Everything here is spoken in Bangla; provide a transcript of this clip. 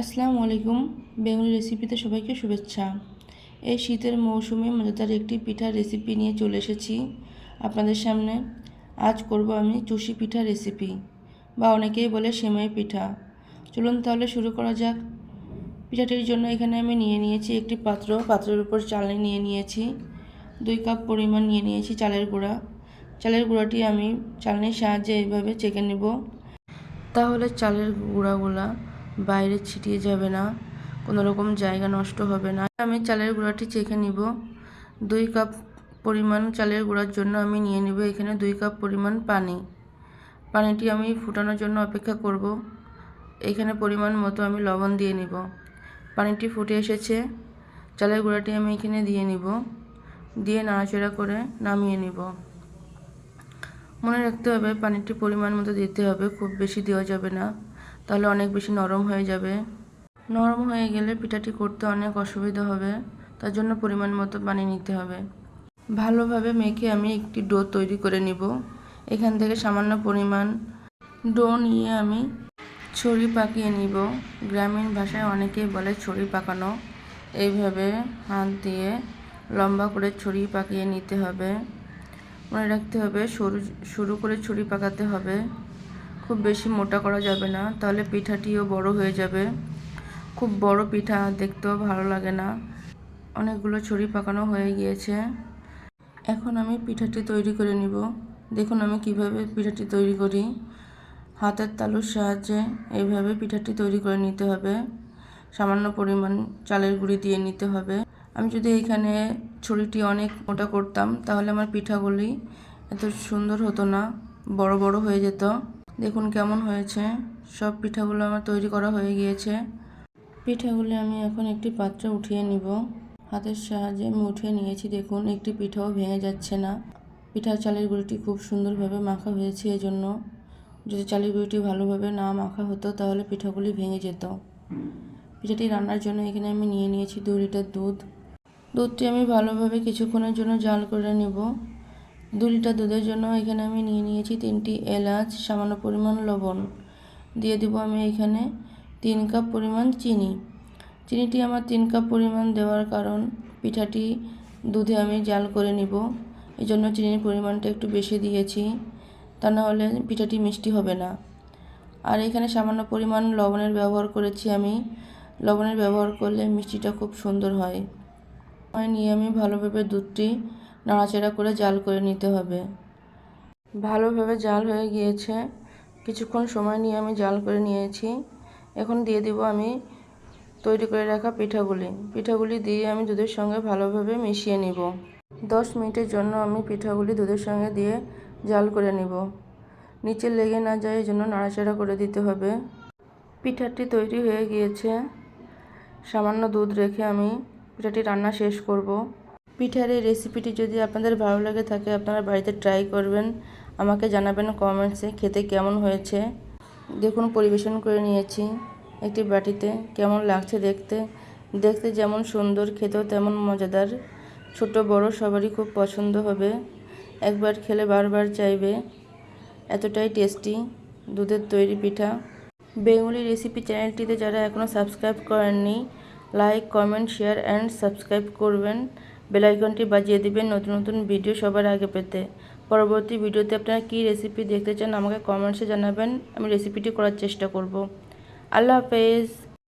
আসসালামু আলাইকুম। বেঙ্গলি রেসিপিতে সবাইকে শুভেচ্ছা। এই শীতের মৌসুমে মজাদার একটি পিঠার রেসিপি নিয়ে চলে এসেছি। আপনাদের সামনে আজ করব আমি চুষি পিঠা রেসিপি, বা অনেকেই বলে সেমাই পিঠা। চলুন তাহলে শুরু করা যাক। পিঠাটির জন্য এখানে আমি নিয়ে নিয়েছি একটি পাত্র। পাত্রের উপর চালনি নিয়ে নিয়েছি। দুই কাপ পরিমাণ নিয়ে নিয়েছি চালের গুঁড়া। চালের গুঁড়াটি আমি চালনির সাহায্যে এইভাবে চেকে নেব। তাহলে চালের গুঁড়াগুলা বাইরে ছিটিয়ে যাবে না, কোনো রকম জায়গা নষ্ট হবে না। আমি চালের গুঁড়াটি চেখে নিব। দুই কাপ পরিমাণ চালের গুঁড়ার জন্য আমি নিয়ে নিব এখানে দুই কাপ পরিমাণ পানি। পানিটি আমি ফুটানোর জন্য অপেক্ষা করব। এখানে পরিমাণ মতো আমি লবণ দিয়ে নিব। পানিটি ফুটে এসেছে। চালের গুঁড়াটি আমি এখানে দিয়ে নিব। দিয়ে নাড়াচাড়া করে নামিয়ে নিব। মনে রাখতে হবে পানিটি পরিমাণ মতো দিতে হবে, খুব বেশি দেওয়া যাবে না। তাহলে অনেক বেশি নরম হয়ে যাবে। নরম হয়ে গেলে পিঠাটি করতে অনেক অসুবিধা হবে, তার জন্য পরিমাণ মতো পানি নিতে হবে। ভালোভাবে মেখে আমি একটি ডো তৈরি করে নিব। এখান থেকে সামান্য পরিমাণ ডো নিয়ে আমি ছড়ি পাকিয়ে নিব। গ্রামীণ ভাষায় অনেকেই বলে ছড়ি পাকানো। এইভাবে হাত দিয়ে লম্বা করে ছড়ি পাকিয়ে নিতে হবে। মনে রাখতে হবে সরু সরু করে ছড়ি পাকাতে হবে। খুব বেশি মোটা করা যাবে না, তাহলে পিঠাটিও বড় হয়ে যাবে। খুব বড় পিঠা, দেখতেও ভালো লাগে না। অনেকগুলো ছড়ি পাকানো হয়ে গিয়েছে। এখন আমি পিঠাটি তৈরি করে নিব। দেখুন আমি কীভাবে পিঠাটি তৈরি করি। হাতের তালুর সাহায্যে এইভাবে পিঠাটি তৈরি করে নিতে হবে। সামান্য পরিমাণ চালের গুঁড়ি দিয়ে নিতে হবে। আমি যদি এইখানে ছড়িটি অনেক মোটা করতাম, তাহলে আমার পিঠাগুলি এত সুন্দর হতো না, বড় বড় হয়ে যেত। দেখুন কেমন হয়েছে। সব পিঠাগুলো আমার তৈরি করা হয়ে গিয়েছে। পিঠাগুলো আমি এখন একটি পাত্রে উঠিয়ে নিব। হাতের সাহায্যে আমি উঠিয়ে নিয়েছি, দেখুন, একটি পিঠাও ভেঙে যাচ্ছে না। পিঠা চালের গুঁড়িটি খুব সুন্দরভাবে মাখা হয়েছে এজন্য। যদি চালের গুঁড়িটি ভালোভাবে না মাখা হতো, তাহলে পিঠাগুলি ভেঙে যেত। পিঠাটি রান্নার জন্য এখানে আমি নিয়ে নিয়েছি দু লিটার দুধ। দুধটি আমি ভালোভাবে কিছুক্ষণের জন্য জাল করে নেব। দু লিটার দুধের জন্য এখানে আমি নিয়ে নিয়েছি তিনটি এলাচ, সামান্য পরিমাণ লবণ। দিয়ে দিব আমি এখানে তিন কাপ পরিমাণ চিনি। চিনিটি আমার তিন কাপ পরিমাণ দেওয়ার কারণ পিঠাটি দুধে আমি জাল করে নিব। এই জন্য চিনির পরিমাণটা একটু বেশি দিয়েছি। তা না হলে পিঠাটি মিষ্টি হবে না। আর এখানে সামান্য পরিমাণ লবণের ব্যবহার করেছি আমি। লবণের ব্যবহার করলে মিষ্টিটা খুব সুন্দর হয়। নিয়ে আমি ভালোভাবে দুধটি নাড়াচাড়া করে জাল করে নিতে হবে। ভালোভাবে জাল হয়ে গিয়েছে। কিছুক্ষণ সময় নিয়ে আমি জাল করে নিয়েছি। এখন দিয়ে দিব আমি তৈরি করে রাখা পিঠাগুলি। পিঠাগুলি দিয়ে আমি দুধের সঙ্গে ভালোভাবে মিশিয়ে নিব। দশ মিনিটের জন্য আমি পিঠাগুলি দুধের সঙ্গে দিয়ে জাল করে নিব। নিচে লেগে না যায় এই জন্য নাড়াচাড়া করে দিতে হবে। পিঠাটি তৈরি হয়ে গিয়েছে। সামান্য দুধ রেখে আমি পিঠাটি রান্না শেষ করব। পিঠার এই রেসিপিটি যদি আপনাদের ভালো লাগে থাকে, আপনারা বাড়িতে ট্রাই করবেন। আমাকে জানাবেন কমেন্টসে খেতে কেমন হয়েছে। দেখুন, পরিবেশন করে নিয়েছি একটি বাটিতে, কেমন লাগছে দেখতে। দেখতে যেমন সুন্দর, খেতেও তেমন মজাদার। ছোট, বড় সবারই খুব পছন্দ হবে। একবার খেলে বারবার চাইবে। এতটাই টেস্টি দুধের তৈরি পিঠা। বেঙ্গলি রেসিপি চ্যানেলটিতে যারা এখনও সাবস্ক্রাইব করেননি like comment share and subscribe করবেন। বেলাইকনটি বাজিয়ে দিবেন নতুন নতুন ভিডিও সবার আগে পেতে। পরবর্তী ভিডিওতে আপনারা কী রেসিপি দেখতে চান আমাকে কমেন্টসে জানাবেন, আমি রেসিপিটি করার চেষ্টা করব। আল্লাহ হাফেজ।